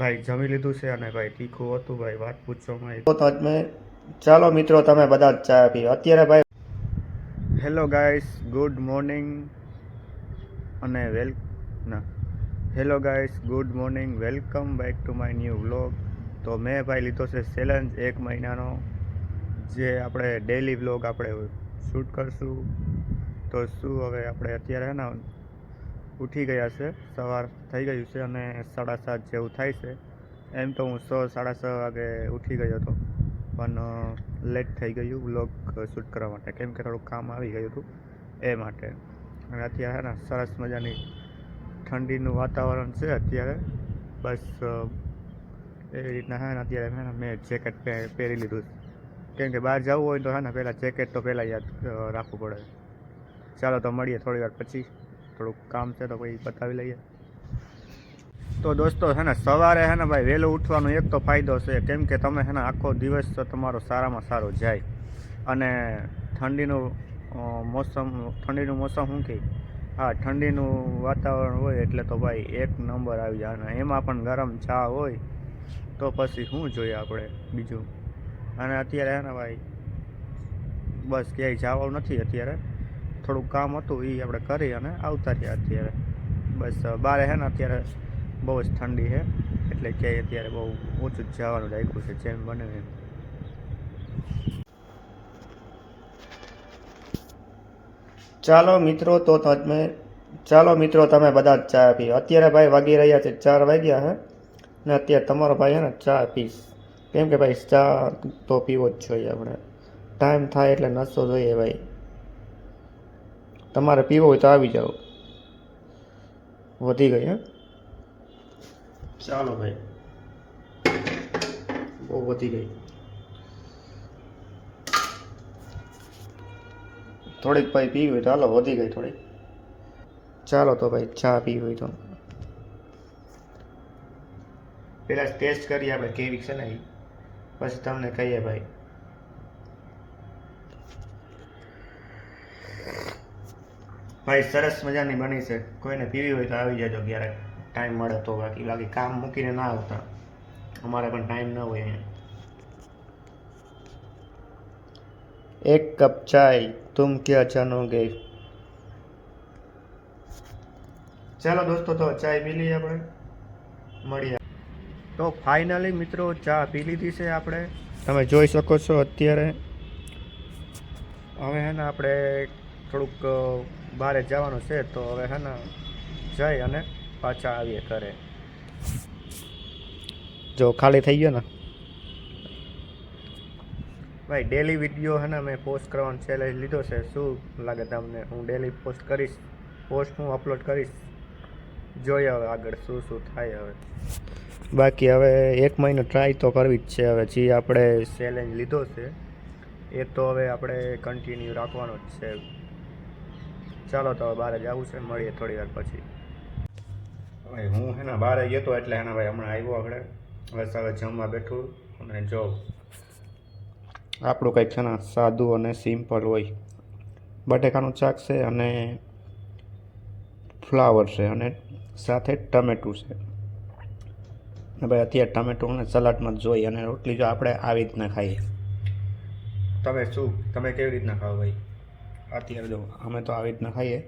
ભાઈ જમી લીધું છે અને ભાઈ તીખું હતું ભાઈ વાત પૂછવામાં તો તમે ચાલો મિત્રો તમે બધા જ ચા પીઓ. અત્યારે ભાઈ હેલો ગાઈસ ગુડ મોર્નિંગ અને વેલ ના. Hello guys good morning welcome back to my new vlog તો મેં ભાઈ લીધો છે ચેલેન્જ એક મહિનાનો જે આપણે ડેલી વ્લોગ આપણે શૂટ કરશું. તો શું હવે આપણે અત્યારે ને ઉઠી ગયા છે, સવાર થઈ ગયું છે અને સાડા સાત જેવું થાય છે. એમ તો હું છ સાડા છ વાગે ઉઠી ગયો હતો, પણ લેટ થઈ ગયું વ્લોગ શૂટ કરવા માટે. કેમ કે થોડું કામ આવી ગયું હતું એ માટે. અને અત્યારે ને, સરસ મજાની ઠંડીનું વાતાવરણ છે અત્યારે. બસ એ રીતના હે ને, અત્યારે હે ને, મેં જેકેટ પહેરી લીધું કેમ કે બહાર જવું હોય તો હે ને, પહેલાં જેકેટ તો પહેલાં યાદ રાખવું પડે. ચાલો તો મળીએ થોડી વાર પછી. થોડુંક કામ છે તો પછી બતાવી લઈએ. તો દોસ્તો છે ને, સવારે છે ને ભાઈ વહેલું ઉઠવાનો એક તો ફાયદો છે. કેમ કે તમે છે ને આખો દિવસ તમારો સારામાં સારો જાય. અને ઠંડીનું મોસમ ઠંડીનું મોસમ શું કહે હા, ઠંડીનું વાતાવરણ હોય એટલે તો ભાઈ એક નંબર આવી જાય. અને એમાં પણ ગરમ ચા હોય તો પછી શું જોઈએ આપણે બીજું? અને અત્યારે છે ને ભાઈ બસ ક્યાંય જવાનું નથી અત્યારે. થોડુંક કામ હતું એ આપણે કરી અને આવતા રહ્યા અત્યારે. બસ બારે હે ને અત્યારે બહુ જ ઠંડી છે એટલે ક્યાંય અત્યારે બહુ ઓછું જ જવાનું રાખ્યું છે, જેમ બને એમ. ચાલો મિત્રો, તો તમે ચાલો મિત્રો, તમે બધા જ ચા પીઓ. અત્યારે ભાઈ વાગી રહ્યા છે ચાર વાગ્યા હે. ને અત્યારે તમારો ભાઈ હે ને ચા પીશ. કેમ કે ભાઈ ચા તો પીવો જ જોઈએ આપણે. ટાઈમ થાય એટલે નસો જોઈએ ભાઈ. તમારે પીવો હોય તો આવી જાઓ. વધી ગઈ હે? ચાલો ભાઈ. બહુ વધી ગઈ. થોડીક ભાઈ પીવી હોય તો હાલો વધી ગઈ થોડીક. ચાલો તો ભાઈ ચા પીવી હોય તો. પેલા ટેસ્ટ કરીએ આપણે કેવી છે ને ઈ. પછી તમને કહીએ ભાઈ. ભાઈ સરસ મજાની બની છે. કોઈને પીવી હોય તો આવી જજો, ક્યારેક ટાઈમ મળે તો. બાકી બાકી કામ મૂકીને ના આવતા. અમારે પણ ટાઈમ ન હોય અહીંયા. એક કપ ચાય, તુમ ક્યાં જાનોગે? ચાલો દોસ્તો, તો ચાય પી લઈએ આપણે. મળીએ. તો ફાઇનલી મિત્રો, ચા પી લીધી છે આપણે. તમે જોઈ શકો છો અત્યારે. હવે હે ને આપણે થોડુંક બહારે જવાનું છે તો હવે હે ને જઈ અને પાછા આવીએ ઘરે. જો ખાલી થઈ ગયો ને? ભાઈ ડેલી વીડિયો હે ને મેં પોસ્ટ કરવાનો ચેલેન્જ લીધો છે. શું લાગે તમને? હું ડેલી પોસ્ટ કરીશ પોસ્ટ હું અપલોડ કરીશ? જોઈએ હવે આગળ શું શું થાય હવે. બાકી હવે એક મહિનો ટ્રાય તો કરવી જ છે હવે. જે આપણે ચેલેન્જ લીધો છે, એ તો હવે આપણે કન્ટિન્યુ રાખવાનો જ છે. ચાલો તો બહાર જવું છે મળીએ થોડી વાર પછી. ભાઈ હું હે ને બહાર ગયો હતો એટલે એના ભાઈ હમણાં આવ્યો આપણે હવે હવે જમવા બેઠું અને જો આપણું કંઈક છે ને સાદું અને સિમ્પલ હોય. બટેકાનું શાક છે અને ફ્લાવર છે અને સાથે ટમેટું છે. ને ભાઈ અત્યારે ટમેટું અને સલાડમાં જ જોઈ અને રોટલી જો આપણે આવી રીતના ખાઈએ. તમે શું તમે કેવી રીતના ખાઓ ભાઈ? અત્યારે જો અમે તો આવી રીતના ખાઈએ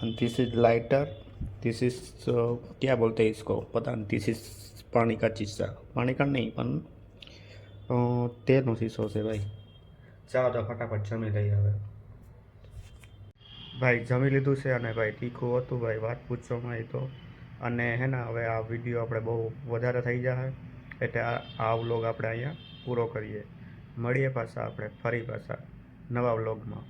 અને this is lighter this is ક્યાં બોલતે हैं इसको पता नहीं दिस इज पानी का शीशा पानी का नहीं પણ અ, તેલનો શીશો છે ભાઈ ચાલો તો ફટાફટ જમી લઈએ હવે ભાઈ જમી લીધું છે અને ભાઈ તીખું હતું ભાઈ વાત પૂછવામાં આવી તો અને હે ને હવે આ વિડીયો આપણે બહુ વધારે થઈ જાય એટલે આ આ વ્લોગ આપણે અહીંયા પૂરો કરીએ મળીએ પાછા આપણે ફરી પાછા નવા વ્લોગમાં